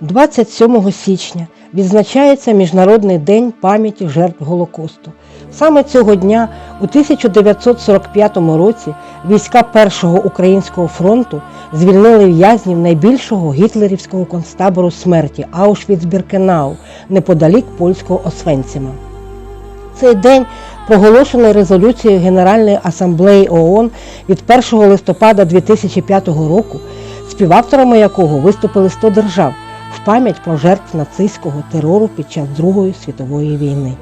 27 січня відзначається Міжнародний день пам'яті жертв Голокосту. Саме цього дня у 1945 році війська Першого українського фронту звільнили в'язнів найбільшого гітлерівського концтабору смерті Аушвіц-Біркенау неподалік польського Освенціма. Цей день проголошений резолюцією Генеральної асамблеї ООН від 1 листопада 2005 року, співавторами якого виступили 100 держав пам'ять про жертв нацистського терору під час Другої світової війни.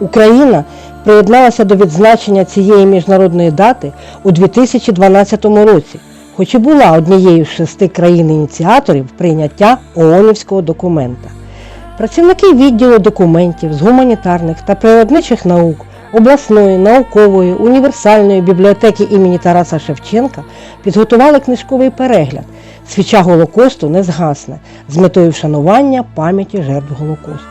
Україна приєдналася до відзначення цієї міжнародної дати у 2012 році, хоч і була однією з шести країн-ініціаторів прийняття ООНівського документа. Працівники відділу документів з гуманітарних та природничих наук обласної, наукової, універсальної бібліотеки імені Тараса Шевченка підготували книжковий перегляд Свіча Голокосту не згасне з метою вшанування пам'яті жертв Голокосту.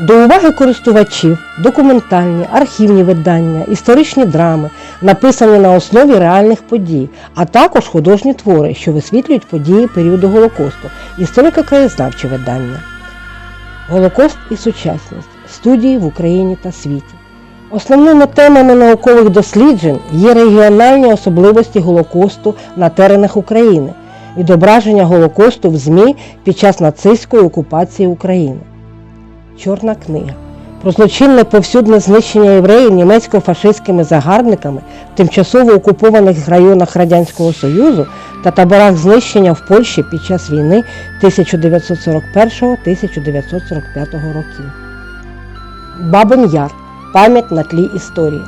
До уваги користувачів документальні, архівні видання, історичні драми, написані на основі реальних подій, а також художні твори, що висвітлюють події періоду Голокосту, історико-краєзнавчі видання. Голокост і сучасність студії в Україні та світі. Основними темами наукових досліджень є регіональні особливості Голокосту на теренах України, відображення Голокосту в ЗМІ під час нацистської окупації України. Чорна книга про злочинне повсюдне знищення євреїв німецько-фашистськими загарбниками в тимчасово окупованих районах Радянського Союзу та таборах знищення в Польщі під час війни 1941-1945 років. Бабин Яр. Пам'ять на тлі історії.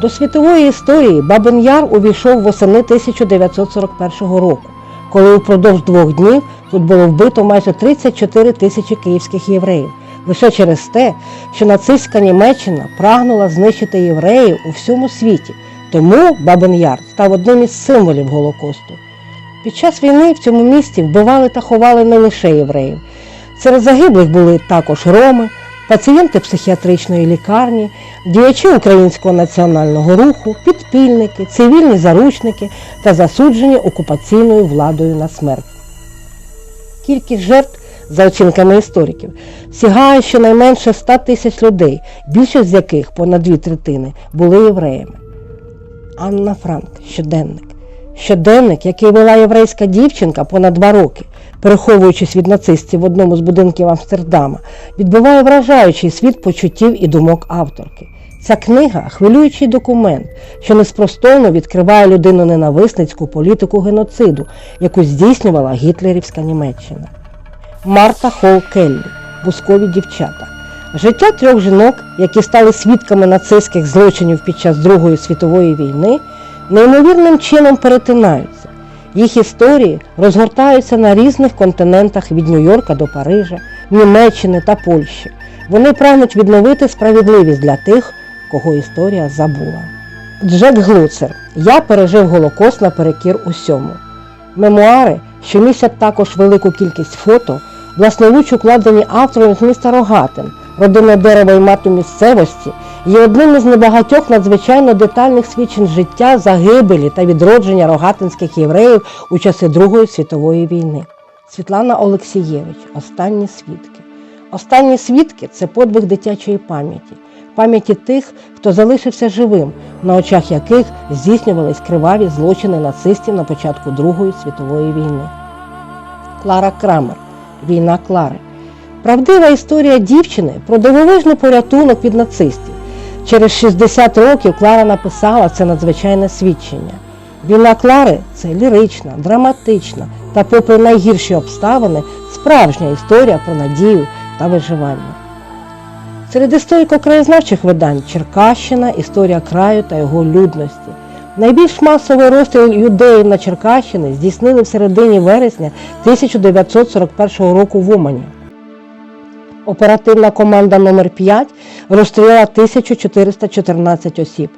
До світової історії Бабин Яр увійшов восени 1941 року, коли упродовж двох днів тут було вбито майже 34 тисячі київських євреїв, лише через те, що нацистська Німеччина прагнула знищити євреїв у всьому світі. Тому Бабин Яр став одним із символів Голокосту. Під час війни в цьому місті вбивали та ховали не лише євреїв. Серед загиблих були також роми, пацієнти психіатричної лікарні, діячі українського національного руху, підпільники, цивільні заручники та засуджені окупаційною владою на смерть. Кількість жертв, за оцінками істориків, сягає щонайменше 100 тисяч людей, більшість з яких, понад дві третини, були євреями. Анна Франк, щоденник. Щоденник, який вела єврейська дівчинка понад два роки, переховуючись від нацистів в одному з будинків Амстердама, відбиває вражаючий світ почуттів і думок авторки. Ця книга хвилюючий документ, що неспростовно відкриває людину ненависницьку політику геноциду, яку здійснювала гітлерівська Німеччина. Марта Хол Келлі Бускові дівчата. Життя трьох жінок, які стали свідками нацистських злочинів під час Другої світової війни, неймовірним чином перетинаються. Їх історії розгортаються на різних континентах від Нью-Йорка до Парижа, Німеччини та Польщі. Вони прагнуть відновити справедливість для тих, кого історія забула. Джек Глуцер. Я пережив Голокост наперекір усьому. Мемуари, що містять також велику кількість фото, власноруч укладені автором з міста Рогатин, родинне дерево і мату місцевості, є одним із небагатьох надзвичайно детальних свідчень життя, загибелі та відродження рогатинських євреїв у часи Другої світової війни. Світлана Олексієвич. Останні свідки. Останні свідки це подвиг дитячої пам'яті, пам'яті тих, хто залишився живим, на очах яких здійснювались криваві злочини нацистів на початку Другої світової війни. Клара Крамер. Війна Клари. Правдива історія дівчини про дивовижний порятунок від нацистів. Через 60 років Клара написала це надзвичайне свідчення. Війна Клари це лірична, драматична та, попри найгірші обставини, справжня історія про надію та виживання. Серед історико-краєзнавчих видань Черкащина, історія краю та його людності. Найбільш масовий розстріл юдеїв на Черкащині здійснили в середині вересня 1941 року в Умані. Оперативна команда номер 5 розстріляла 1414 осіб.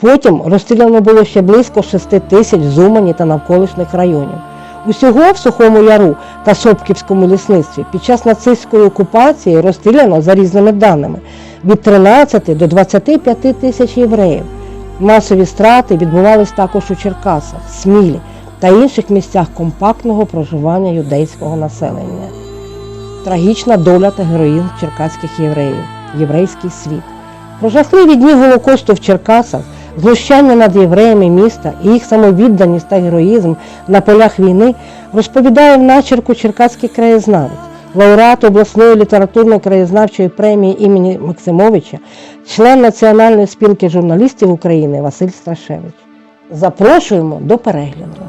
Потім розстріляно було ще близько 6 тисяч з Умані та навколишніх районів. Усього в Сухому Яру та Сопківському лісництві під час нацистської окупації розстріляно за різними даними від 13 до 25 тисяч євреїв. Масові страти відбувались також у Черкасах, Смілі та інших місцях компактного проживання юдейського населення. Трагічна доля та героїзм черкаських євреїв, єврейський світ. Про жахливі дні Голокосту в Черкасах, знущання над євреями міста і їх самовідданість та героїзм на полях війни розповідає в начерку черкаський краєзнавець, лауреат обласної літературно-краєзнавчої премії імені Максимовича, член Національної спілки журналістів України Василь Страшевич. Запрошуємо до перегляду.